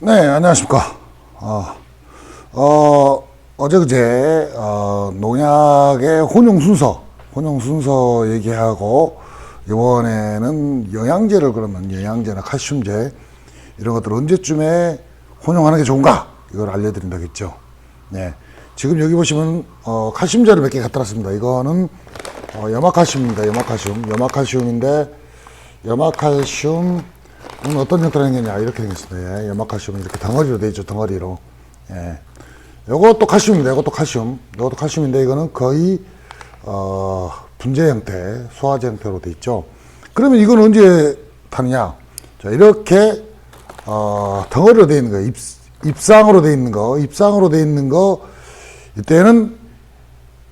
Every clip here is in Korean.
네, 안녕하십니까. 어, 어, 어제 그제, 어, 농약의 혼용 순서, 혼용 순서 얘기하고, 이번에는 영양제를 그러면 영양제나 칼슘제, 이런 것들 언제쯤에 혼용하는 게 좋은가? 이걸 알려드린다겠죠. 네. 지금 여기 보시면, 어, 칼슘제를 몇 개 갖다 놨습니다. 이거는, 어, 염화칼슘입니다. 염화칼슘. 염화칼슘인데, 염화칼슘, 음, 어떤 형태로 생겼냐 이렇게 생겼습니다. 예, 염화칼슘은 이렇게 덩어리로 되어 있죠. 덩어리로. 예. 요것도 칼슘입니다. 요것도 칼슘. 요것도 칼슘인데 이거는 거의 어, 분재 형태, 소화제 형태로 되어 있죠. 그러면 이건 언제 타느냐? 자, 이렇게 어, 덩어리로 되어 있는 거, 입, 입상으로 되어 있는 거, 입상으로 되어 있는 거 이때는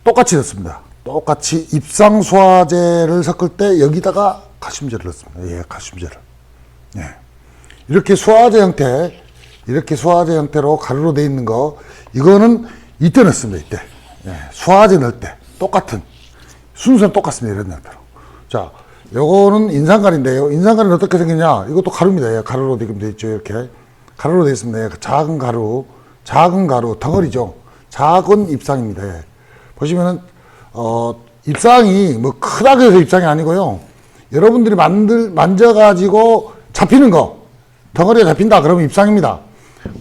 똑같이 넣습니다. 똑같이 입상 소화제를 섞을 때 여기다가 칼슘제를 넣습니다. 예, 칼슘제를. 예. 이렇게 소화제 형태, 이렇게 소화제 형태로 가루로 되어 있는 거, 이거는 이때 넣습니다, 이때. 예. 소화제 넣을 때. 똑같은. 순서는 똑같습니다, 이런 형태로. 자, 요거는 인상가리인데요. 인상가리는 어떻게 생겼냐? 이것도 가루입니다. 예. 가루로 지금 되어 있죠, 이렇게. 가루로 되어 있습니다. 예. 작은 가루, 작은 가루, 덩어리죠. 작은 입상입니다. 예. 보시면은, 어, 입상이 뭐 크다고 해서 입상이 아니고요. 여러분들이 만들, 만져가지고 잡히는 거. 덩어리가 잡힌다. 그러면 입상입니다.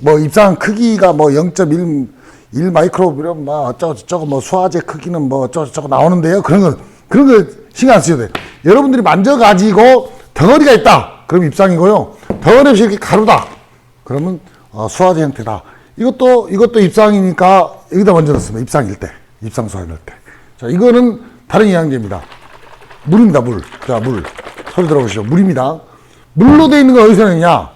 뭐 입상 크기가 뭐 0.1, 1 마이크로그램 뭐 어쩌고 저쩌고 뭐 수화제 크기는 뭐 어쩌고 저쩌고 나오는데요. 그런 거, 그런 거 신경 안 쓰셔도 돼요. 여러분들이 만져 가지고 덩어리가 있다. 그럼 입상이고요. 덩어리 없이 이렇게 가루다. 그러면 어, 수화제 형태다. 이것도, 이것도 입상이니까 여기다 먼저 넣습니다. 입상일 때. 입상 수화제 넣을 때. 자, 이거는 다른 영양제입니다. 물입니다, 물. 자, 물. 소리 들어보시죠. 물입니다. 물로 되어 있는 거 어디서 넣냐?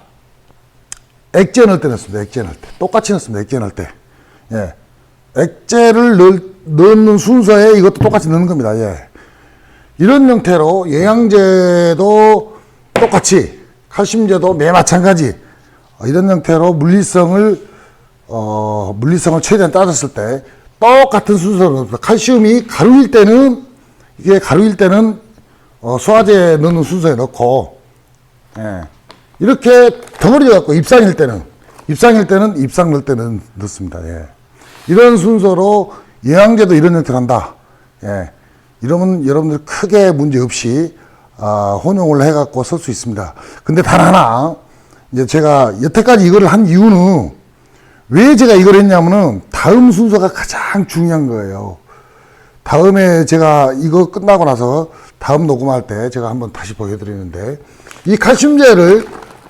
액제 넣을 때 넣습니다. 액제 넣을 때. 똑같이 넣습니다. 액제 넣을 때. 예. 액제를 넣, 넣는 순서에 이것도 똑같이 넣는 겁니다. 예. 이런 형태로 영양제도 똑같이, 칼슘제도 매 마찬가지, 어, 이런 형태로 물리성을, 어, 물리성을 최대한 따졌을 때 똑같은 순서로 넣습니다. 칼슘이 가루일 때는, 이게 가루일 때는 어, 소화제 넣는 순서에 넣고, 예. 이렇게 덩어리 갖고 입상일 때는 입상일 때는 입상 넣을 때는 넣습니다. 예. 이런 순서로 영양제도 이런 형태로 한다. 예. 이러면 여러분들 크게 문제 없이 아, 혼용을 해갖고 쓸 수 있습니다. 근데 단 하나 이제 제가 여태까지 이거를 한 이유는 왜 제가 이걸 했냐면은 다음 순서가 가장 중요한 거예요. 다음에 제가 이거 끝나고 나서 다음 녹음할 때 제가 한번 다시 보여드리는데 이 칼슘제를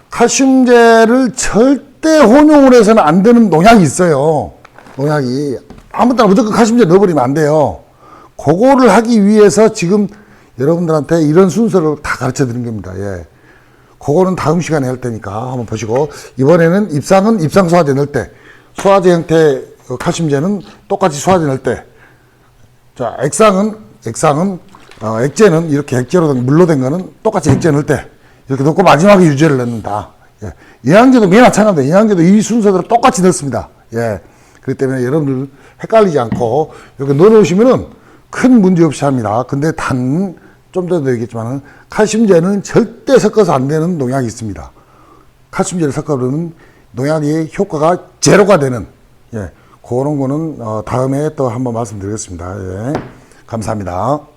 칼슘제를 절대 혼용을 해서는 안 되는 농약이 있어요. 농약이 아무 때나 무조건 칼슘제 넣어버리면 안 돼요. 그거를 하기 위해서 지금 여러분들한테 이런 순서를 다 가르쳐 드린 겁니다. 예. 그거는 다음 시간에 할 테니까 한번 보시고 이번에는 입상은 입상 소화제 넣을 때 소화제 형태 칼슘제는 똑같이 소화제 넣을 때 자, 액상은, 액상은, 어, 액제는 이렇게 액제로 된, 물로 된 거는 똑같이 액제 넣을 때 이렇게 넣고 마지막에 유제를 넣는다. 예. 영양제도 매일 마찬가지입니다. 영양제도 이 순서대로 똑같이 넣습니다. 예. 그렇기 때문에 여러분들 헷갈리지 않고 이렇게 넣어 놓으시면은 큰 문제 없이 합니다. 근데 단, 좀 전에도 얘기했지만은 칼슘제는 절대 섞어서 안 되는 농약이 있습니다. 칼슘제를 섞어버리면 농약의 효과가 제로가 되는, 예. 그런 거는 어, 다음에 또 한번 말씀드리겠습니다. 예. 감사합니다.